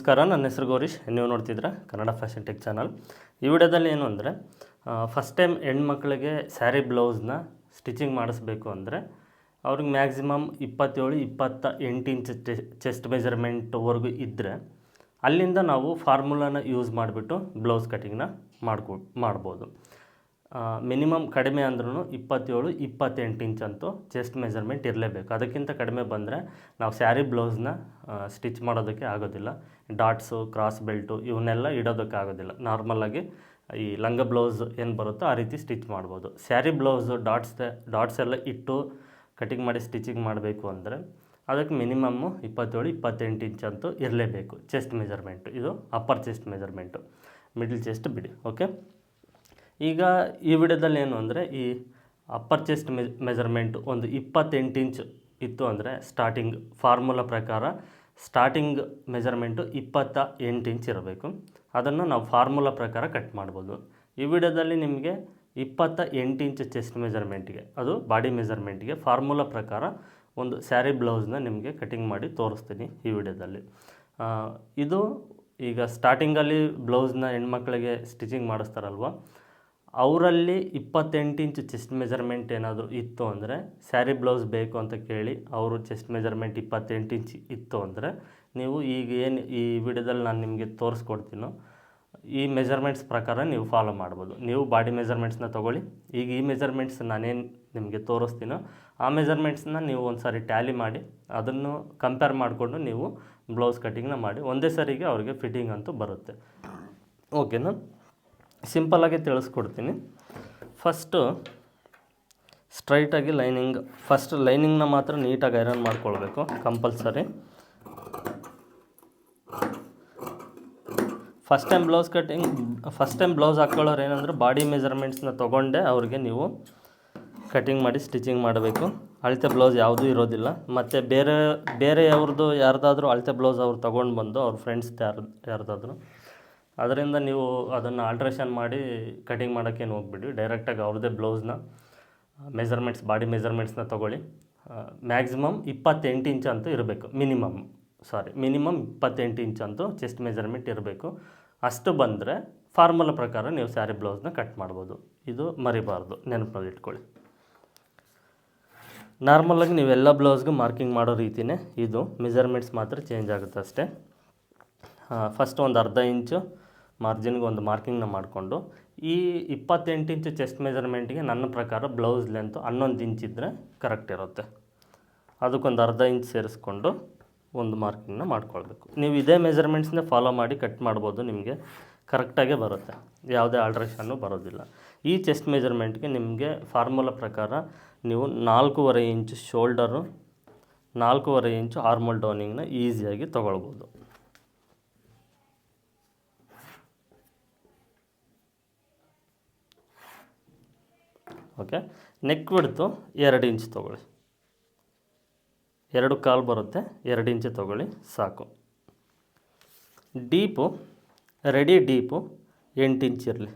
ನಮಸ್ಕಾರ, ನನ್ನ ಹೆಸರು ಗೌರೀಶ್. ನೀವು ನೋಡ್ತಿದ್ರೆ ಕನ್ನಡ ಫ್ಯಾಷನ್ ಟೆಕ್ ಚಾನಲ್. ಈ ವಿಡಿಯೋದಲ್ಲಿ ಏನು ಅಂದರೆ ಫಸ್ಟ್ ಟೈಮ್ ಹೆಣ್ಮಕ್ಳಿಗೆ ಸ್ಯಾರಿ ಬ್ಲೌಸ್ನ ಸ್ಟಿಚಿಂಗ್ ಮಾಡಿಸ್ಬೇಕು ಅಂದರೆ, ಅವ್ರಿಗೆ ಮ್ಯಾಕ್ಸಿಮಮ್ ಇಪ್ಪತ್ತೇಳು ಇಪ್ಪತ್ತ ಎಂಟು ಇಂಚ್ ಚೆಸ್ಟ್ ಮೆಜರ್ಮೆಂಟ್ವರೆಗೂ ಇದ್ದರೆ ಅಲ್ಲಿಂದ ನಾವು ಫಾರ್ಮುಲಾನ ಯೂಸ್ ಮಾಡಿಬಿಟ್ಟು ಬ್ಲೌಸ್ ಕಟಿಂಗ್ನ ಮಾಡ್ಕೊ, ಮಾಡ್ಬೋದು. ಮಿನಿಮಮ್ ಕಡಿಮೆ ಅಂದ್ರೂ ಇಪ್ಪತ್ತೇಳು, ಇಪ್ಪತ್ತೆಂಟು ಇಂಚ್ ಅಂತೂ ಚೆಸ್ಟ್ ಮೆಜರ್ಮೆಂಟ್ ಇರಲೇಬೇಕು. ಅದಕ್ಕಿಂತ ಕಡಿಮೆ ಬಂದರೆ ನಾವು ಸ್ಯಾರಿ ಬ್ಲೌಸ್ನ ಸ್ಟಿಚ್ ಮಾಡೋದಕ್ಕೆ ಆಗೋದಿಲ್ಲ. ಡಾಟ್ಸು ಕ್ರಾಸ್ ಬೆಲ್ಟು ಇವನ್ನೆಲ್ಲ ಇಡೋದಕ್ಕೆ ಆಗೋದಿಲ್ಲ. ನಾರ್ಮಲಾಗಿ ಈ ಲಂಗ ಬ್ಲೌಸ್ ಏನು ಬರುತ್ತೋ ಆ ರೀತಿ ಸ್ಟಿಚ್ ಮಾಡ್ಬೋದು. ಸ್ಯಾರಿ ಬ್ಲೌಸು ಡಾಟ್ಸ್ ಡಾಟ್ಸ್ ಎಲ್ಲ ಇಟ್ಟು ಕಟಿಂಗ್ ಮಾಡಿ ಸ್ಟಿಚಿಂಗ್ ಮಾಡಬೇಕು ಅಂದರೆ ಅದಕ್ಕೆ ಮಿನಿಮಮ್ಮು ಇಪ್ಪತ್ತೇಳು, ಇಪ್ಪತ್ತೆಂಟು ಇಂಚ್ ಅಂತೂ ಇರಲೇಬೇಕು. ಚೆಸ್ಟ್ ಮೆಜರ್ಮೆಂಟು ಇದು upper chest measurement middle chest ಬಿಡಿ ಓಕೆ ಈಗ ಈ ವಿಡಿಯೋದಲ್ಲಿ ಏನು ಅಂದರೆ ಈ ಅಪ್ಪರ್ ಚೆಸ್ಟ್ ಮೆ ಮೆಜರ್ಮೆಂಟ್ ಒಂದು ಇಪ್ಪತ್ತೆಂಟು ಇಂಚ್ ಇತ್ತು ಅಂದರೆ ಸ್ಟಾರ್ಟಿಂಗ್ ಫಾರ್ಮುಲಾ ಪ್ರಕಾರ ಸ್ಟಾರ್ಟಿಂಗ್ ಮೆಜರ್ಮೆಂಟು ಇಪ್ಪತ್ತ ಎಂಟು ಇಂಚ್ ಇರಬೇಕು. ಅದನ್ನು ನಾವು ಫಾರ್ಮುಲಾ ಪ್ರಕಾರ ಕಟ್ ಮಾಡ್ಬೋದು. ಈ ವಿಡಿಯೋದಲ್ಲಿ ನಿಮಗೆ ಇಪ್ಪತ್ತ ಎಂಟು ಇಂಚ್ ಚೆಸ್ಟ್ ಮೆಜರ್ಮೆಂಟ್ಗೆ ಅದು ಬಾಡಿ ಮೆಜರ್ಮೆಂಟ್ಗೆ ಫಾರ್ಮುಲಾ ಪ್ರಕಾರ ಒಂದು ಸ್ಯಾರಿ ಬ್ಲೌಸ್ನ ನಿಮಗೆ ಕಟಿಂಗ್ ಮಾಡಿ ತೋರಿಸ್ತೀನಿ ಈ ವಿಡಿಯೋದಲ್ಲಿ. ಇದು ಈಗ ಸ್ಟಾರ್ಟಿಂಗಲ್ಲಿ ಬ್ಲೌಸ್ನ ಹೆಣ್ಮಕ್ಳಿಗೆ ಸ್ಟಿಚಿಂಗ್ ಮಾಡಿಸ್ತಾರಲ್ವ ಅವರಲ್ಲಿ ಇಪ್ಪತ್ತೆಂಟು ಇಂಚ್ ಚೆಸ್ಟ್ ಮೆಜರ್ಮೆಂಟ್ ಏನಾದರೂ ಇತ್ತು ಅಂದರೆ ಸ್ಯಾರಿ ಬ್ಲೌಸ್ ಬೇಕು ಅಂತ ಕೇಳಿ ಅವರು ಚೆಸ್ಟ್ ಮೆಜರ್ಮೆಂಟ್ ಇಪ್ಪತ್ತೆಂಟು ಇಂಚ್ ಇತ್ತು ಅಂದರೆ ನೀವು ಈಗ ಏನು ಈ ವಿಡಿಯೋದಲ್ಲಿ ನಾನು ನಿಮಗೆ ತೋರಿಸ್ಕೊಡ್ತೀನೋ ಈ ಮೆಜರ್ಮೆಂಟ್ಸ್ ಪ್ರಕಾರ ನೀವು ಫಾಲೋ ಮಾಡ್ಬೋದು. ನೀವು ಬಾಡಿ ಮೆಜರ್ಮೆಂಟ್ಸ್ನ ತೊಗೊಳ್ಳಿ. ಈಗ ಈ ಮೆಜರ್ಮೆಂಟ್ಸ್ ನಾನೇನು ನಿಮಗೆ ತೋರಿಸ್ತೀನೋ ಆ ಮೆಜರ್ಮೆಂಟ್ಸ್ನ ನೀವು ಒಂದು ಸಾರಿ ಟ್ಯಾಲಿ ಮಾಡಿ ಅದನ್ನು ಕಂಪೇರ್ ಮಾಡಿಕೊಂಡು ನೀವು ಬ್ಲೌಸ್ ಕಟ್ಟಿಂಗ್ನ ಮಾಡಿ ಒಂದೇ ಸರಿಗೆ ಅವರಿಗೆ ಫಿಟ್ಟಿಂಗ್ ಅಂತೂ ಬರುತ್ತೆ. ಓಕೆನಾ ಸಿಂಪಲ್ಲಾಗಿ ತಿಳಿಸ್ಕೊಡ್ತೀನಿ. ಫಸ್ಟು ಸ್ಟ್ರೈಟಾಗಿ ಲೈನಿಂಗ್ ಫಸ್ಟ್ ಲೈನಿಂಗ್ನ ಮಾತ್ರ ನೀಟಾಗಿ ಐರನ್ ಮಾಡ್ಕೊಳ್ಬೇಕು compulsory first time blouse cutting first time blouse ಹಾಕ್ಕೊಳ್ಳೋರು ಏನಂದ್ರೆ ಬಾಡಿ ಮೆಜರ್ಮೆಂಟ್ಸ್ನ ತೊಗೊಂಡೆ ಅವ್ರಿಗೆ ನೀವು ಕಟ್ಟಿಂಗ್ ಮಾಡಿ ಸ್ಟಿಚಿಂಗ್ ಮಾಡಬೇಕು. ಅಳತೆ ಬ್ಲೌಸ್ ಯಾವುದೂ ಇರೋದಿಲ್ಲ. ಮತ್ತು ಬೇರೆ ಬೇರೆಯವ್ರದ್ದು ಯಾರ್ದಾದ್ರೂ ಅಳತೆ ಬ್ಲೌಸ್ ಅವ್ರು ತೊಗೊಂಡು ಬಂದು ಅವ್ರ ಫ್ರೆಂಡ್ಸ್ ಯಾರು, ಯಾರ್ದಾದ್ರೂ. ಅದರಿಂದ ನೀವು ಅದನ್ನು ಆಲ್ಟ್ರೇಷನ್ ಮಾಡಿ ಕಟಿಂಗ್ ಮಾಡೋಕ್ಕೇನು ಹೋಗ್ಬಿಡಿ. ಡೈರೆಕ್ಟಾಗಿ ಅವ್ರದ್ದೇ ಬ್ಲೌಸ್ನ ಮೆಜರ್ಮೆಂಟ್ಸ್ ಬಾಡಿ ಮೆಜರ್ಮೆಂಟ್ಸ್ನ ತೊಗೊಳ್ಳಿ. ಮ್ಯಾಕ್ಸಿಮಮ್ ಇಪ್ಪತ್ತೆಂಟು ಇಂಚ್ ಅಂತೂ ಇರಬೇಕು. ಮಿನಿಮಮ್ ಸಾರಿ ಮಿನಿಮಮ್ ಇಪ್ಪತ್ತೆಂಟು ಇಂಚ್ ಅಂತೂ ಚೆಸ್ಟ್ ಮೆಜರ್ಮೆಂಟ್ ಇರಬೇಕು. ಅಷ್ಟು ಬಂದರೆ ಫಾರ್ಮುಲಾ ಪ್ರಕಾರ ನೀವು ಸ್ಯಾರಿ ಬ್ಲೌಸ್ನ ಕಟ್ ಮಾಡ್ಬೋದು. ಇದು ಮರಿಬಾರ್ದು. ನೆನಪಲ್ಲಿ ಇಟ್ಕೊಳ್ಳಿ. ನಾರ್ಮಲಾಗಿ ನೀವೆಲ್ಲ ಬ್ಲೌಸ್ಗೂ ಮಾರ್ಕಿಂಗ್ ಮಾಡೋ ರೀತಿಯೇ ಇದು ಮೆಜರ್ಮೆಂಟ್ಸ್ ಮಾತ್ರ ಚೇಂಜ್ ಆಗುತ್ತೆ ಅಷ್ಟೇ. ಫಸ್ಟ್ ಒಂದು ಅರ್ಧ ಇಂಚು ಮಾರ್ಜಿನ್ಗೆ ಒಂದು ಮಾರ್ಕಿಂಗ್ನ ಮಾಡಿಕೊಂಡು ಈ ಇಪ್ಪತ್ತೆಂಟು ಇಂಚು ಚೆಸ್ಟ್ ಮೆಜರ್ಮೆಂಟಿಗೆ ನನ್ನ ಪ್ರಕಾರ ಬ್ಲೌಸ್ ಲೆಂತ್ ಹನ್ನೊಂದು ಇಂಚ್ ಇದ್ದರೆ ಕರೆಕ್ಟ್ ಇರುತ್ತೆ. ಅದಕ್ಕೊಂದು ಅರ್ಧ ಇಂಚ್ ಸೇರಿಸ್ಕೊಂಡು ಒಂದು ಮಾರ್ಕಿಂಗ್ನ ಮಾಡ್ಕೊಳ್ಬೇಕು. ನೀವು ಇದೇ ಮೆಜರ್ಮೆಂಟ್ಸ್ನೇ ಫಾಲೋ ಮಾಡಿ ಕಟ್ ಮಾಡ್ಬೋದು, ನಿಮಗೆ ಕರೆಕ್ಟಾಗೆ ಬರುತ್ತೆ. ಯಾವುದೇ ಆಲ್ಟ್ರೇಷನ್ನು ಬರೋದಿಲ್ಲ. ಈ ಚೆಸ್ಟ್ ಮೆಜರ್ಮೆಂಟ್ಗೆ ನಿಮಗೆ ಫಾರ್ಮುಲಾ ಪ್ರಕಾರ ನೀವು ನಾಲ್ಕೂವರೆ ಇಂಚು ಶೋಲ್ಡರು ನಾಲ್ಕೂವರೆ ಇಂಚು ಆರ್ಮಲ್ ಡೌನಿಂಗ್ನ ಈಸಿಯಾಗಿ ತೊಗೊಳ್ಬೋದು. ಓಕೆ? ನೆಕ್ ಬಿಡ್ತು ಎರಡು ಇಂಚ್ ತೊಗೊಳ್ಳಿ. ಎರಡು ಕಾಲು ಬರುತ್ತೆ, ಎರಡು ಇಂಚ್ ತೊಗೊಳ್ಳಿ, ಸಾಕು. ಡೀಪು ರೆಡಿ ಡೀಪು ಎಂಟು ಇಂಚ್ ಇರಲಿ.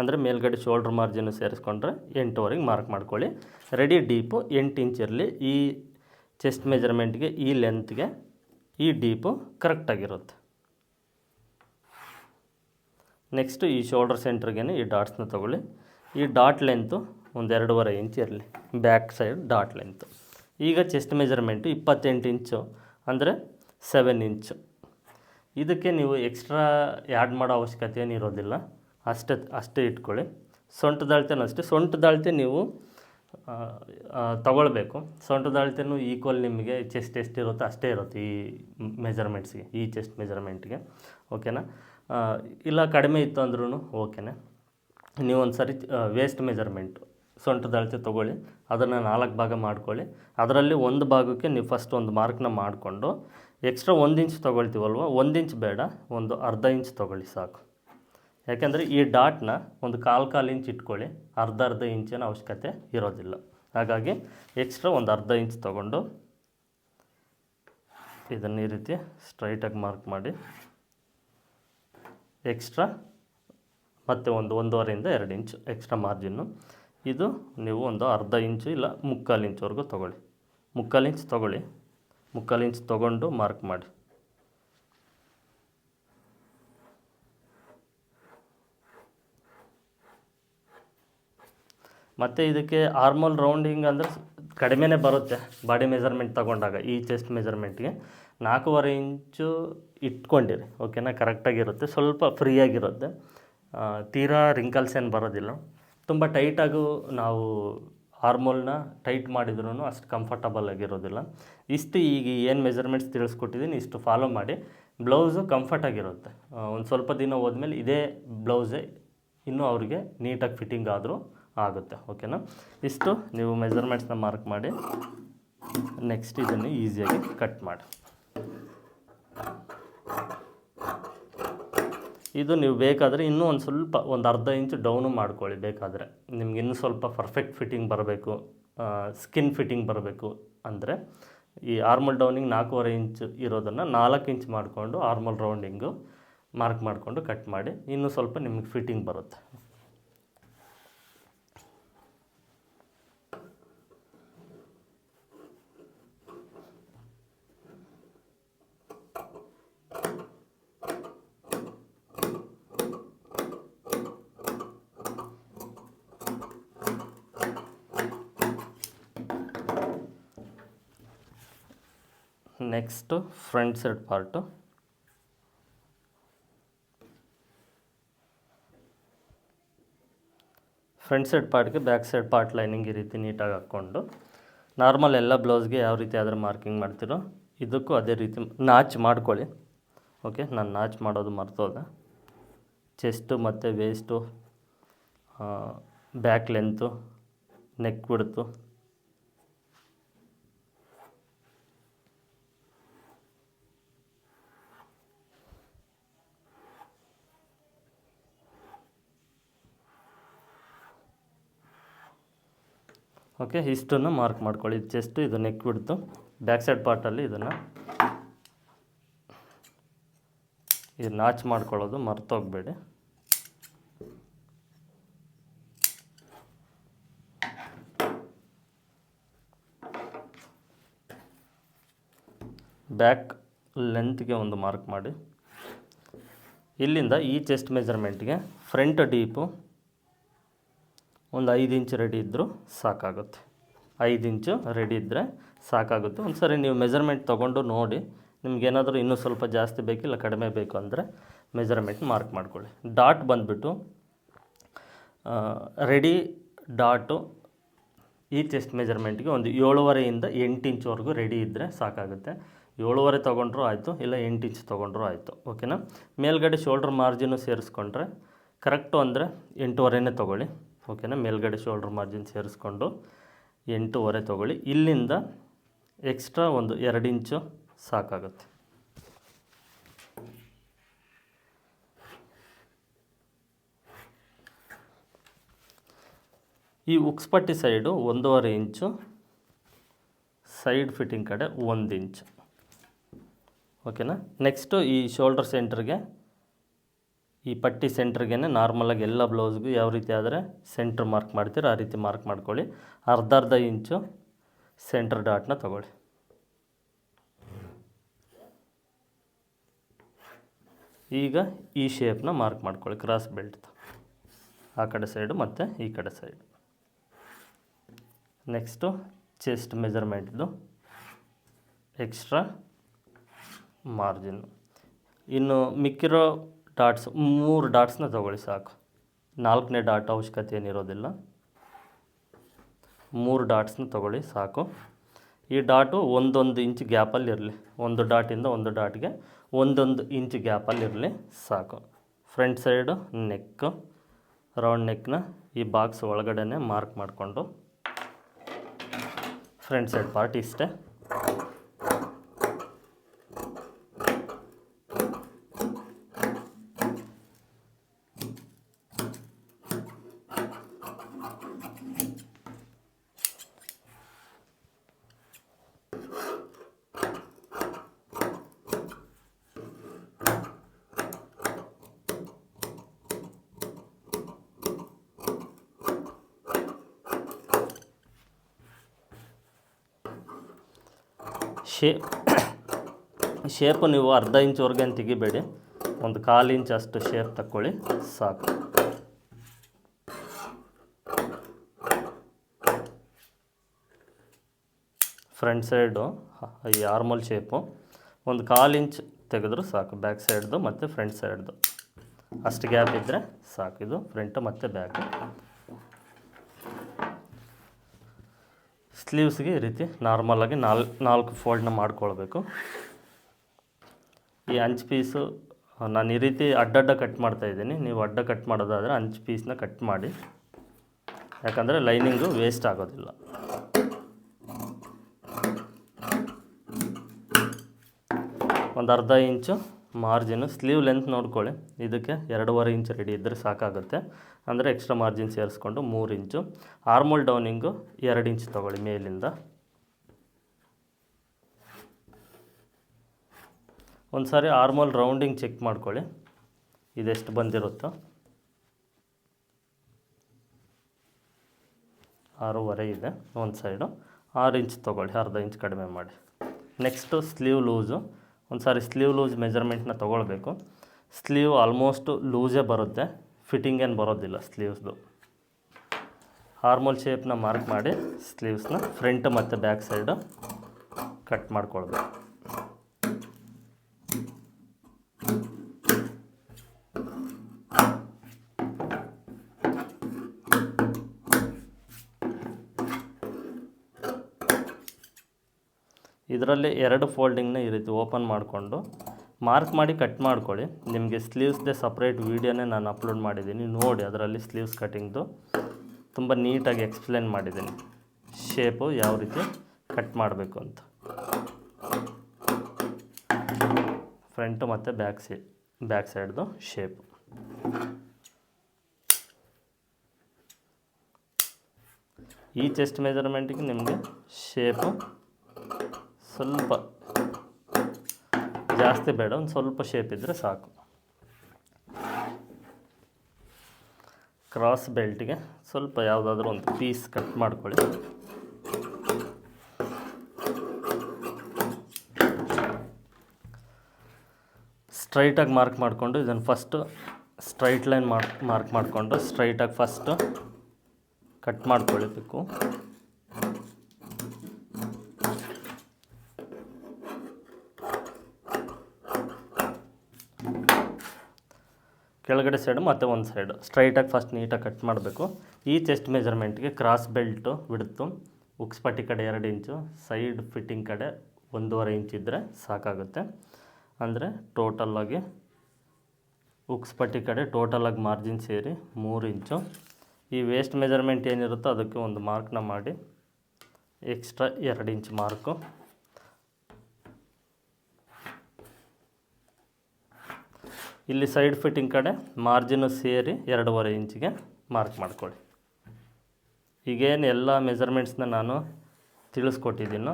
ಅಂದರೆ ಮೇಲ್ಗಡೆ ಶೋಲ್ಡ್ರ್ ಮಾರ್ಜಿನ್ ಸೇರಿಸ್ಕೊಂಡ್ರೆ ಎಂಟುವರೆಗೆ ಮಾರ್ಕ್ ಮಾಡ್ಕೊಳ್ಳಿ. ರೆಡಿ ಡೀಪು ಎಂಟು ಇಂಚ್ ಇರಲಿ. ಈ ಚೆಸ್ಟ್ ಮೆಜರ್ಮೆಂಟ್ಗೆ ಈ ಲೆಂತ್ಗೆ ಈ ಡೀಪು ಕರೆಕ್ಟಾಗಿರುತ್ತೆ ನೆಕ್ಸ್ಟು ಈ ಶೋಲ್ಡರ್ ಸೆಂಟ್ರಿಗೆ ಈ ಡಾಟ್ಸ್ನ ತೊಗೊಳ್ಳಿ. ಈ ಡಾಟ್ ಲೆಂತು ಒಂದು ಎರಡೂವರೆ ಇಂಚ್ ಇರಲಿ, ಬ್ಯಾಕ್ ಸೈಡ್ ಡಾಟ್ ಲೆಂತು. ಈಗ ಚೆಸ್ಟ್ ಮೆಜರ್ಮೆಂಟು ಇಪ್ಪತ್ತೆಂಟು ಇಂಚು ಅಂದರೆ ಸೆವೆನ್ ಇಂಚು. ಇದಕ್ಕೆ ನೀವು ಎಕ್ಸ್ಟ್ರಾ ಆ್ಯಡ್ ಮಾಡೋ ಅವಶ್ಯಕತೆ ಏನು ಇರೋದಿಲ್ಲ. ಅಷ್ಟೇ ಅಷ್ಟೇ ಇಟ್ಕೊಳ್ಳಿ. ಸೊಂಟದ ಅಳತೆನೂ ಅಷ್ಟೇ ಸೊಂಟದ ಅಳತೆ ನೀವು ತಗೊಳ್ಬೇಕು. ಸೊಂಟದ ಅಳತೆನೂ ಈಕ್ವಲ್ ನಿಮಗೆ ಚೆಸ್ಟ್ ಎಷ್ಟಿರುತ್ತೋ ಅಷ್ಟೇ ಇರುತ್ತೆ ಈ ಮೆಜರ್ಮೆಂಟ್ಸ್ಗೆ ಈ ಚೆಸ್ಟ್ ಮೆಜರ್ಮೆಂಟ್ಗೆ ಓಕೆನಾ ಇಲ್ಲ ಕಡಿಮೆ ಇತ್ತು ಅಂದ್ರೂ ಓಕೆನಾ ನೀವು ಒಂದು ಸರಿ ವೇಸ್ಟ್ ಮೆಜರ್ಮೆಂಟು ಸೊಂಟದ ಅಳತೆ ತೊಗೊಳ್ಳಿ, ಅದನ್ನು ನಾಲ್ಕು ಭಾಗ ಮಾಡ್ಕೊಳ್ಳಿ. ಅದರಲ್ಲಿ ಒಂದು ಭಾಗಕ್ಕೆ ನೀವು ಫಸ್ಟ್ ಒಂದು ಮಾರ್ಕ್ನ ಮಾಡಿಕೊಂಡು ಎಕ್ಸ್ಟ್ರಾ ಒಂದು ಇಂಚ್ ತೊಗೊಳ್ತೀವಲ್ವ? ಒಂದು ಇಂಚ್ ಬೇಡ, ಒಂದು ಅರ್ಧ ಇಂಚ್ ತೊಗೊಳ್ಳಿ ಸಾಕು. ಯಾಕೆಂದರೆ ಈ ಡಾಟ್ನ ಒಂದು ಕಾಲು ಕಾಲು ಇಂಚ್ ಇಟ್ಕೊಳ್ಳಿ, ಅರ್ಧ ಅರ್ಧ ಇಂಚಿನ ಅವಶ್ಯಕತೆ ಇರೋದಿಲ್ಲ. ಹಾಗಾಗಿ ಎಕ್ಸ್ಟ್ರಾ ಒಂದು ಅರ್ಧ ಇಂಚ್ ತೊಗೊಂಡು, ಇದನ್ನು ಈ ರೀತಿ ಸ್ಟ್ರೈಟಾಗಿ ಮಾರ್ಕ್ ಮಾಡಿ ಎಕ್ಸ್ಟ್ರಾ ಮತ್ತು ಒಂದು ಒಂದೂವರೆಯಿಂದ ಎರಡು ಇಂಚು ಎಕ್ಸ್ಟ್ರಾ ಮಾರ್ಜಿನ್ನು ಇದು ನೀವು ಒಂದು ಅರ್ಧ ಇಂಚು ಇಲ್ಲ ಮುಕ್ಕಾಲು ಇಂಚುವರೆಗೂ ತೊಗೊಳ್ಳಿ. ಮುಕ್ಕಾಲು ಇಂಚ್ ತೊಗೊಳ್ಳಿ. ಮುಕ್ಕಾಲು ಇಂಚ್ ತೊಗೊಂಡು ಮಾರ್ಕ್ ಮಾಡಿ. ಮತ್ತು ಇದಕ್ಕೆ ಆರ್ಮಲ್ ರೌಂಡಿಂಗ್ ಅಂದರೆ ಕಡಿಮೆನೇ ಬರುತ್ತೆ ಬಾಡಿ ಮೆಜರ್ಮೆಂಟ್ ತೊಗೊಂಡಾಗ, ಈ ಚೆಸ್ಟ್ ಮೆಜರ್ಮೆಂಟ್ಗೆ ನಾಲ್ಕೂವರೆ ಇಂಚು ಇಟ್ಕೊಂಡಿರಿ ಓಕೆನಾ ಕರೆಕ್ಟಾಗಿರುತ್ತೆ ಸ್ವಲ್ಪ ಫ್ರೀಯಾಗಿರುತ್ತೆ ತೀರಾ ರಿಂಕಲ್ಸ್ ಏನು ಬರೋದಿಲ್ಲ. ತುಂಬ ಟೈಟಾಗೂ ನಾವು ಹಾರ್ಮೋಲ್ನ ಟೈಟ್ ಮಾಡಿದ್ರೂ ಅಷ್ಟು ಕಂಫರ್ಟಬಲ್ ಆಗಿರೋದಿಲ್ಲ. ಇಷ್ಟು ಈಗ ಏನು ಮೆಜರ್ಮೆಂಟ್ಸ್ ತಿಳಿಸ್ಕೊಟ್ಟಿದ್ದೀನಿ ಇಷ್ಟು ಫಾಲೋ ಮಾಡಿ. ಬ್ಲೌಸು ಕಂಫರ್ಟಾಗಿರುತ್ತೆ ಒಂದು ಸ್ವಲ್ಪ ದಿನ ಹೋದ್ಮೇಲೆ ಇದೇ ಬ್ಲೌಸೇ ಇನ್ನೂ ಅವ್ರಿಗೆ ನೀಟಾಗಿ ಫಿಟ್ಟಿಂಗ್ ಆದರೂ ಆಗುತ್ತೆ. ಓಕೆನಾ ಇಷ್ಟು ನೀವು ಮೆಜರ್ಮೆಂಟ್ಸ್ನ ಮಾರ್ಕ್ ಮಾಡಿ. ನೆಕ್ಸ್ಟ್ ಇದನ್ನು ಈಸಿಯಾಗಿ ಕಟ್ ಮಾಡಿ. ಇದು ನೀವು ಬೇಕಾದರೆ ಇನ್ನೂ ಒಂದು ಸ್ವಲ್ಪ ಒಂದು ಅರ್ಧ ಇಂಚು ಡೌನು ಮಾಡ್ಕೊಳ್ಳಿ ಬೇಕಾದರೆ. ನಿಮ್ಗೆ ಇನ್ನೂ ಸ್ವಲ್ಪ ಪರ್ಫೆಕ್ಟ್ ಫಿಟ್ಟಿಂಗ್ ಬರಬೇಕು ಸ್ಕಿನ್ ಫಿಟ್ಟಿಂಗ್ ಬರಬೇಕು ಅಂದರೆ ಈ ಆರ್ಮಲ್ ಡೌನಿಂಗ್ ನಾಲ್ಕೂವರೆ ಇಂಚು ಇರೋದನ್ನು ನಾಲ್ಕು ಇಂಚ್ ಮಾಡಿಕೊಂಡು ಆರ್ಮಲ್ ರೌಂಡಿಂಗು ಮಾರ್ಕ್ ಮಾಡಿಕೊಂಡು ಕಟ್ ಮಾಡಿ ಇನ್ನೂ ಸ್ವಲ್ಪ ನಿಮಗೆ ಫಿಟ್ಟಿಂಗ್ ಬರುತ್ತೆ. Next front side part. Front side ಪಾರ್ಟ್ಗೆ back side part lining ಈ ರೀತಿ ನೀಟಾಗಿ ಹಾಕ್ಕೊಂಡು, ನಾರ್ಮಲ್ ಎಲ್ಲ ಬ್ಲೌಸ್ಗೆ ಯಾವ ರೀತಿ ಆದರೂ ಮಾರ್ಕಿಂಗ್ ಮಾಡ್ತೀರೋ ಇದಕ್ಕೂ ಅದೇ ರೀತಿ ನಾಚ್ ಮಾಡ್ಕೊಳ್ಳಿ. ಓಕೆ, ನಾನು ನಾಚ್ ಮಾಡೋದು ಮರ್ತೋದೆ. ಚೆಸ್ಟು ಮತ್ತು ವೇಸ್ಟು ಬ್ಯಾಕ್ ಲೆಂತು ನೆಕ್ ಬಿಡ್ತು ಓಕೆ ಇಷ್ಟನ್ನು ಮಾರ್ಕ್ ಮಾಡ್ಕೊಳ್ಳಿ. ಇದು ಚೆಸ್ಟು ಇದು ನೆಕ್ ಬಿಡ್ತು ಬ್ಯಾಕ್ ಸೈಡ್ ಪಾರ್ಟಲ್ಲಿ ಇದನ್ನು ಇದು ನಾಚ್ ಮಾಡ್ಕೊಳ್ಳೋದು, ಮರ್ತೋಗ್ಬೇಡಿ. ಬ್ಯಾಕ್ ಲೆಂತ್ಗೆ ಒಂದು ಮಾರ್ಕ್ ಮಾಡಿ. ಇಲ್ಲಿಂದ ಈ ಚೆಸ್ಟ್ ಮೆಜರ್ಮೆಂಟ್ಗೆ ಫ್ರಂಟ್ ಡೀಪು ಒಂದು ಐದು ಇಂಚ್ ರೆಡಿ ಇದ್ದರೂ ಸಾಕಾಗುತ್ತೆ. ಐದು ಇಂಚು ರೆಡಿ ಇದ್ದರೆ ಸಾಕಾಗುತ್ತೆ. ಒಂದು ಸರಿ ನೀವು ಮೆಜರ್ಮೆಂಟ್ ತೊಗೊಂಡು ನೋಡಿ ನಿಮ್ಗೇನಾದರೂ ಇನ್ನೂ ಸ್ವಲ್ಪ ಜಾಸ್ತಿ ಬೇಕಿಲ್ಲ, ಕಡಿಮೆ ಬೇಕು ಅಂದರೆ ಮೆಜರ್ಮೆಂಟ್ ಮಾರ್ಕ್ ಮಾಡ್ಕೊಳ್ಳಿ. ಡಾಟ್ ಬಂದುಬಿಟ್ಟು ರೆಡಿ ಡಾಟು ಈ ಚೆಸ್ಟ್ ಮೆಜರ್ಮೆಂಟ್ಗೆ ಒಂದು ಏಳುವರೆಯಿಂದ ಎಂಟು ಇಂಚ್ವರೆಗೂ ರೆಡಿ ಇದ್ದರೆ ಸಾಕಾಗುತ್ತೆ. ಏಳುವರೆ ತೊಗೊಂಡ್ರೂ ಆಯಿತು, ಇಲ್ಲ ಎಂಟು ಇಂಚ್ ತೊಗೊಂಡ್ರೂ ಆಯಿತು ಓಕೆನಾ ಮೇಲ್ಗಡೆ ಶೋಲ್ಡ್ರ್ ಮಾರ್ಜಿನು ಸೇರಿಸ್ಕೊಂಡ್ರೆ ಕರೆಕ್ಟು ಅಂದರೆ ಎಂಟುವರೆನೇ ತೊಗೊಳ್ಳಿ. ಓಕೆನಾ? ಮೇಲ್ಗಡೆ ಶೋಲ್ಡ್ರ್ ಮಾರ್ಜಿನ್ ಸೇರಿಸ್ಕೊಂಡು ಎಂಟೂವರೆ ತೊಗೊಳ್ಳಿ. ಇಲ್ಲಿಂದ ಎಕ್ಸ್ಟ್ರಾ ಒಂದು ಎರಡು ಇಂಚು ಸಾಕಾಗುತ್ತೆ. ಈ ಉಕ್ಸ್ಪಟ್ಟಿ ಸೈಡು ಒಂದೂವರೆ ಇಂಚು, ಸೈಡ್ ಫಿಟ್ಟಿಂಗ್ ಕಡೆ ಒಂದು ಇಂಚು. ಓಕೆನಾ? ನೆಕ್ಸ್ಟು ಈ ಶೋಲ್ಡರ್ ಸೆಂಟ್ರಿಗೆ ಈ ಪಟ್ಟಿ ಸೆಂಟ್ರಿಗೆ ನಾರ್ಮಲಾಗಿ ಎಲ್ಲ ಬ್ಲೌಸ್ಗೂ ಯಾವ ರೀತಿ ಆದರೆ ಸೆಂಟ್ರ್ ಮಾರ್ಕ್ ಮಾಡ್ತೀರೋ ಆ ರೀತಿ ಮಾರ್ಕ್ ಮಾಡ್ಕೊಳ್ಳಿ. ಅರ್ಧ ಅರ್ಧ ಇಂಚು ಸೆಂಟ್ರ್ ಡಾಟ್ನ ತಗೊಳ್ಳಿ. ಈಗ ಈ ಶೇಪ್ನ ಮಾರ್ಕ್ ಮಾಡ್ಕೊಳ್ಳಿ ಕ್ರಾಸ್ ಬೆಲ್ಟ್ ಆ ಕಡೆ ಸೈಡು ಮತ್ತು ಈ ಕಡೆ ಸೈಡು ನೆಕ್ಸ್ಟು ಚೆಸ್ಟ್ ಮೆಜರ್ಮೆಂಟ್ದು ಎಕ್ಸ್ಟ್ರಾ ಮಾರ್ಜಿನ್ ಇನ್ನು ಮಿಕ್ಕಿರೋ ಡಾಟ್ಸ್, ಮೂರು ಡಾಟ್ಸ್ನ ತಗೊಳ್ಳಿ ಸಾಕು. ನಾಲ್ಕನೇ ಡಾಟ್ ಅವಶ್ಯಕತೆ ಏನಿರೋದಿಲ್ಲ. ಮೂರು ಡಾಟ್ಸ್ನ ತಗೊಳ್ಳಿ ಸಾಕು. ಈ ಡಾಟು ಒಂದೊಂದು ಇಂಚ್ ಗ್ಯಾಪಲ್ಲಿ ಇರಲಿ. ಒಂದು ಡಾಟಿಂದ ಒಂದು ಡಾಟ್ಗೆ ಒಂದೊಂದು ಇಂಚ್ ಗ್ಯಾಪಲ್ಲಿ ಇರಲಿ ಸಾಕು. ಫ್ರಂಟ್ ಸೈಡು ನೆಕ್ಕು ರೌಂಡ್ ನೆಕ್ನ ಈ ಬಾಕ್ಸ್ ಒಳಗಡೆ ಮಾರ್ಕ್ ಮಾಡಿಕೊಂಡು. ಫ್ರಂಟ್ ಸೈಡ್ ಪಾರ್ಟ್ ಇಷ್ಟೇ. ಶೇ ಶೇಪ್ ನೀವು ಅರ್ಧ ಇಂಚ್ವರೆಗೆ ತೆಗಿಬೇಡಿ. ಒಂದು ಕಾಲು ಇಂಚ್ ಅಷ್ಟು ಶೇಪ್ ತಕ್ಕೊಳ್ಳಿ. ಸಾಕು. ಫ್ರಂಟ್ ಸೈಡು ಈ ಆರ್ಮಲ್ ಶೇಪು ಒಂದು ಕಾಲು ಇಂಚ್ ತೆಗೆದ್ರು ಸಾಕು. ಬ್ಯಾಕ್ ಸೈಡ್ದು ಮತ್ತು ಫ್ರಂಟ್ ಸೈಡ್ದು ಅಷ್ಟು ಗ್ಯಾಪ್ ಇದ್ದರೆ ಸಾಕು. ಇದು ಫ್ರಂಟು ಮತ್ತು ಬ್ಯಾಕು ಸ್ಲೀವ್ಸ್ಗೆ ಈ ರೀತಿ ನಾರ್ಮಲಾಗಿ ನಾಲ್, ನಾಲ್ಕು ಫೋಲ್ಡ್ನ ಮಾಡ್ಕೊಳ್ಬೇಕು. ಈ ಅಂಚು ಪೀಸು ನಾನು ಈ ರೀತಿ ಅಡ್ಡಡ್ಡ ಕಟ್ ಮಾಡ್ತಾ ಇದ್ದೀನಿ. ನೀವು ಅಡ್ಡ ಕಟ್ ಮಾಡೋದಾದರೆ ಅಂಚು ಪೀಸ್ನ ಕಟ್ ಮಾಡಿ. ಯಾಕಂದರೆ ಲೈನಿಂಗು ವೇಸ್ಟ್ ಆಗೋದಿಲ್ಲ. ಒಂದು ಅರ್ಧ ಇಂಚು ಮಾರ್ಜಿನು ಸ್ಲೀವ್ ಲೆಂತ್ ನೋಡ್ಕೊಳ್ಳಿ. ಇದಕ್ಕೆ ಎರಡೂವರೆ ಇಂಚ್ ರೆಡಿ ಇದ್ದರೆ ಸಾಕಾಗುತ್ತೆ. ಅಂದರೆ ಎಕ್ಸ್ಟ್ರಾ ಮಾರ್ಜಿನ್ ಸೇರಿಸ್ಕೊಂಡು ಮೂರು ಇಂಚು. ಆರ್ಮೋಲ್ ಡೌನಿಂಗು ಎರಡು ಇಂಚ್ ತೊಗೊಳ್ಳಿ ಮೇಲಿಂದ. ಒಂದು ಸಾರಿ ಆರ್ಮೋಲ್ ರೌಂಡಿಂಗ್ ಚೆಕ್ ಮಾಡ್ಕೊಳ್ಳಿ. ಇದೆಷ್ಟು ಬಂದಿರುತ್ತೋ. ಆರೂವರೆ ಇದೆ ಒಂದು ಸೈಡು. ಆರು ಇಂಚ್ ತೊಗೊಳ್ಳಿ, ಅರ್ಧ ಇಂಚ್ ಕಡಿಮೆ ಮಾಡಿ. Next sleeve loose. ಒಂದು ಸಾರಿ ಸ್ಲೀವ್ ಲೂಸ್ ಮೆಜರ್ಮೆಂಟ್ನ ತೊಗೊಳ್ಬೇಕು. ಸ್ಲೀವ್ ಆಲ್ಮೋಸ್ಟ್ ಲೂಸೇ ಬರುತ್ತೆ, ಫಿಟ್ಟಿಂಗ್ ಏನು ಬರೋದಿಲ್ಲ ಸ್ಲೀವ್ಸ್ದು. ಹಾರ್ಮೋಲ್ ಶೇಪ್ನ ಮಾರ್ಕ್ ಮಾಡಿ ಸ್ಲೀವ್ಸ್ನ ಫ್ರಂಟ್ ಮತ್ತು ಬ್ಯಾಕ್ ಸೈಡು ಕಟ್ ಮಾಡ್ಕೊಳ್ಬೇಕು. ಇದರಲ್ಲಿ ಎರಡು ಫೋಲ್ಡಿಂಗ್ನ ಈ ರೀತಿ ಓಪನ್ ಮಾಡಿಕೊಂಡು ಮಾರ್ಕ್ ಮಾಡಿ ಕಟ್ ಮಾಡ್ಕೊಳ್ಳಿ. ನಿಮಗೆ ಸ್ಲೀವ್ಸ್ದೇ ಸಪ್ರೇಟ್ ವೀಡಿಯೋನೇ ನಾನು ಅಪ್ಲೋಡ್ ಮಾಡಿದ್ದೀನಿ. ನೋಡಿ ಅದರಲ್ಲಿ ಸ್ಲೀವ್ಸ್ ಕಟ್ಟಿಂಗ್ದು ತುಂಬ ನೀಟಾಗಿ ಎಕ್ಸ್ಪ್ಲೇನ್ ಮಾಡಿದ್ದೀನಿ. ಶೇಪು ಯಾವ ರೀತಿ ಕಟ್ ಮಾಡಬೇಕು ಅಂತ. ಫ್ರಂಟು ಮತ್ತು ಬ್ಯಾಕ್ ಸೈಡ್, ಬ್ಯಾಕ್ ಸೈಡ್ದು ಶೇಪು. ಈ ಚೆಸ್ಟ್ ಮೆಜರ್ಮೆಂಟಿಗೆ ನಿಮಗೆ ಶೇಪು ಸ್ವಲ್ಪ ಜಾಸ್ತಿ ಬೇಡ, ಒಂದು ಸ್ವಲ್ಪ ಶೇಪ್ ಇದ್ದರೆ ಸಾಕು. ಕ್ರಾಸ್ ಬೆಲ್ಟ್ಗೆ ಸ್ವಲ್ಪ ಯಾವುದಾದ್ರೂ ಒಂದು ಪೀಸ್ ಕಟ್ ಮಾಡ್ಕೊಳ್ಳಿ. ಸ್ಟ್ರೈಟಾಗಿ ಮಾರ್ಕ್ ಮಾಡಿಕೊಂಡು ಇದನ್ನು first straight line mark mark ಮಾಡಿಕೊಂಡು ಸ್ಟ್ರೈಟಾಗಿ ಫಸ್ಟು ಕಟ್ ಮಾಡ್ಕೊಳ್ಬೇಕು ಕೆಳಗಡೆ ಸೈಡು ಮತ್ತು ಒಂದು ಸೈಡು ಸ್ಟ್ರೈಟಾಗಿ ಫಸ್ಟ್ ನೀಟಾಗಿ ಕಟ್ ಮಾಡಬೇಕು. ಈ ಚೆಸ್ಟ್ ಮೆಜರ್ಮೆಂಟ್ಗೆ ಕ್ರಾಸ್ ಬೆಲ್ಟು ಬಿಡ್ತು ಉಕ್ಸ್ಪಟ್ಟಿ ಕಡೆ ಎರಡು ಇಂಚು ಸೈಡ್ ಫಿಟ್ಟಿಂಗ್ ಕಡೆ ಒಂದೂವರೆ ಇಂಚ್ ಇದ್ದರೆ ಸಾಕಾಗುತ್ತೆ. ಅಂದರೆ ಟೋಟಲಾಗಿ ಉಕ್ಸ್ಪಟ್ಟಿ ಕಡೆ ಟೋಟಲಾಗಿ ಮಾರ್ಜಿನ್ ಸೇರಿ ಮೂರು ಇಂಚು ಈ ವೇಸ್ಟ್ ಮೆಜರ್ಮೆಂಟ್ ಏನಿರುತ್ತೋ ಅದಕ್ಕೆ ಒಂದು ಮಾರ್ಕ್ನ ಮಾಡಿ ಎಕ್ಸ್ಟ್ರಾ ಎರಡು ಇಂಚ್ ಮಾರ್ಕು ಇಲ್ಲಿ ಸೈಡ್ ಫಿಟ್ಟಿಂಗ್ ಕಡೆ ಮಾರ್ಜಿನು ಸೇರಿ ಎರಡೂವರೆ ಇಂಚಿಗೆ ಮಾರ್ಕ್ ಮಾಡ್ಕೊಳ್ಳಿ. ಈಗೇನು ಎಲ್ಲ ಮೆಜರ್ಮೆಂಟ್ಸ್ನ ನಾನು ತಿಳಿಸ್ಕೊಟ್ಟಿದ್ದೀನೋ.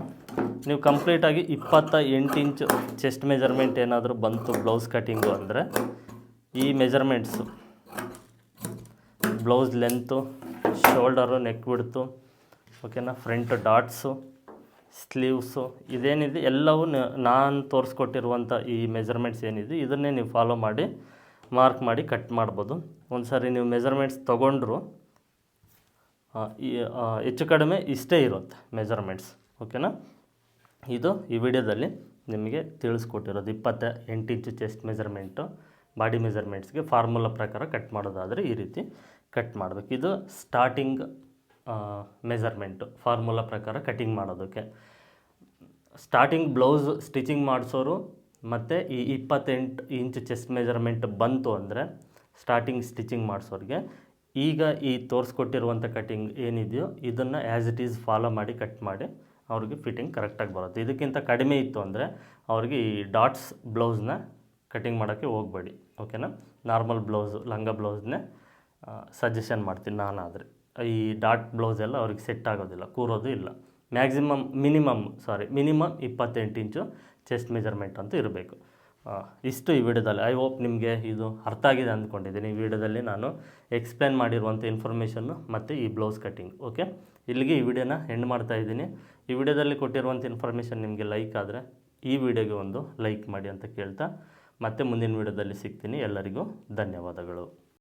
ನೀವು ಕಂಪ್ಲೀಟಾಗಿ ಇಪ್ಪತ್ತ ಎಂಟು ಇಂಚು ಚೆಸ್ಟ್ ಮೆಜರ್ಮೆಂಟ್ ಏನಾದರೂ ಬಂತು ಬ್ಲೌಸ್ ಕಟ್ಟಿಂಗು ಅಂದರೆ, ಈ measurements blouse length shoulder neck ಬಿಡ್ತು ಓಕೆನಾ ಫ್ರಂಟ್ ಡಾಟ್ಸು ಸ್ಲೀವ್ಸು, ಇದೇನಿದೆ, ಎಲ್ಲವೂ ನಾನು ತೋರಿಸ್ಕೊಟ್ಟಿರುವಂಥ ಈ ಮೆಜರ್ಮೆಂಟ್ಸ್ ಏನಿದೆ, ಇದನ್ನೇ ನೀವು ಫಾಲೋ ಮಾಡಿ, ಮಾರ್ಕ್ ಮಾಡಿ, ಕಟ್ ಮಾಡ್ಬೋದು. ಒಂದು ಸಾರಿ ನೀವು ಮೆಜರ್ಮೆಂಟ್ಸ್ ತೊಗೊಂಡ್ರು ಹೆಚ್ಚು ಕಡಿಮೆ ಇಷ್ಟೇ ಇರುತ್ತೆ ಮೆಜರ್ಮೆಂಟ್ಸ್, ಓಕೆನಾ? ಇದು ಈ ವಿಡಿಯೋದಲ್ಲಿ ನಿಮಗೆ ತಿಳಿಸ್ಕೊಟ್ಟಿರೋದು, ಇಪ್ಪತ್ತ ಎಂಟು ಇಂಚು ಚೆಸ್ಟ್ ಮೆಜರ್ಮೆಂಟು ಬಾಡಿ ಮೆಜರ್ಮೆಂಟ್ಸ್ಗೆ ಫಾರ್ಮುಲಾ ಪ್ರಕಾರ ಕಟ್ ಮಾಡೋದಾದರೆ ಈ ರೀತಿ ಕಟ್ ಮಾಡಬೇಕು. ಇದು ಸ್ಟಾರ್ಟಿಂಗ್ ಮೆಜರ್ಮೆಂಟು ಫಾರ್ಮುಲಾ ಪ್ರಕಾರ ಕಟಿಂಗ್ ಮಾಡೋದಕ್ಕೆ. ಸ್ಟಾರ್ಟಿಂಗ್ ಬ್ಲೌಸ್ ಸ್ಟಿಚಿಂಗ್ ಮಾಡಿಸೋರು ಮತ್ತು ಈ ಇಪ್ಪತ್ತೆಂಟು ಇಂಚ್ ಚೆಸ್ಟ್ ಮೆಜರ್ಮೆಂಟ್ ಬಂತು ಅಂದರೆ ಸ್ಟಾರ್ಟಿಂಗ್ ಸ್ಟಿಚಿಂಗ್ ಮಾಡಿಸೋರಿಗೆ. ಈಗ ಈ ತೋರಿಸ್ಕೊಟ್ಟಿರುವಂಥ ಕಟಿಂಗ್ ಏನಿದೆಯೋ ಇದನ್ನು ಆ್ಯಸ್ ಇಟ್ ಈಸ್ ಫಾಲೋ ಮಾಡಿ ಕಟ್ ಮಾಡಿ ಅವ್ರಿಗೆ ಫಿಟ್ಟಿಂಗ್ ಕರೆಕ್ಟಾಗಿ ಬರುತ್ತೆ. ಇದಕ್ಕಿಂತ ಕಡಿಮೆ ಇತ್ತು ಅಂದರೆ ಅವ್ರಿಗೆ ಈ ಡಾಟ್ಸ್ ಬ್ಲೌಸ್ನ ಕಟಿಂಗ್ ಮಾಡೋಕ್ಕೆ ಹೋಗಬೇಡಿ. ಓಕೆನಾ ನಾರ್ಮಲ್ ಬ್ಲೌಸು ಲಂಗ ಬ್ಲೌಸ್ನೇ ಸಜೆಷನ್ ಮಾಡ್ತೀನಿ ನಾನಾದರೆ. ಈ ಡಾಟ್ ಬ್ಲೌಸ್ ಎಲ್ಲ ಅವ್ರಿಗೆ ಸೆಟ್ ಆಗೋದಿಲ್ಲ, ಕೂರೋದು ಇಲ್ಲ. ಮ್ಯಾಕ್ಸಿಮಮ್ ಮಿನಿಮಮ್ ಸಾರಿ ಮಿನಿಮಮ್ ಇಪ್ಪತ್ತೆಂಟು ಇಂಚು ಚೆಸ್ಟ್ ಮೆಜರ್ಮೆಂಟ್ ಅಂತ ಇರಬೇಕು. ಇಷ್ಟು ಈ ವಿಡಿಯೋದಲ್ಲಿ. ಐ ಹೋಪ್ ನಿಮಗೆ ಇದು ಅರ್ಥ ಆಗಿದೆ ಅಂದ್ಕೊಂಡಿದ್ದೀನಿ. ಈ ವಿಡಿಯೋದಲ್ಲಿ ನಾನು ಎಕ್ಸ್ಪ್ಲೇನ್ ಮಾಡಿರುವಂಥ ಇನ್ಫಾರ್ಮೇಷನ್ನು ಮತ್ತು ಈ ಬ್ಲೌಸ್ ಕಟ್ಟಿಂಗ್ ಓಕೆ ಇಲ್ಲಿಗೆ ಈ ವಿಡಿಯೋನ ಎಂಡ್ ಮಾಡ್ತಾ ಇದ್ದೀನಿ. ಈ ವಿಡಿಯೋದಲ್ಲಿ ಕೊಟ್ಟಿರುವಂಥ ಇನ್ಫಾರ್ಮೇಷನ್ ನಿಮಗೆ ಲೈಕ್ ಆದರೆ ಈ ವಿಡಿಯೋಗೆ ಒಂದು ಲೈಕ್ ಮಾಡಿ ಅಂತ ಕೇಳ್ತಾ ಮತ್ತೆ ಮುಂದಿನ ವಿಡಿಯೋದಲ್ಲಿ ಸಿಗ್ತೀನಿ. ಎಲ್ಲರಿಗೂ ಧನ್ಯವಾದಗಳು.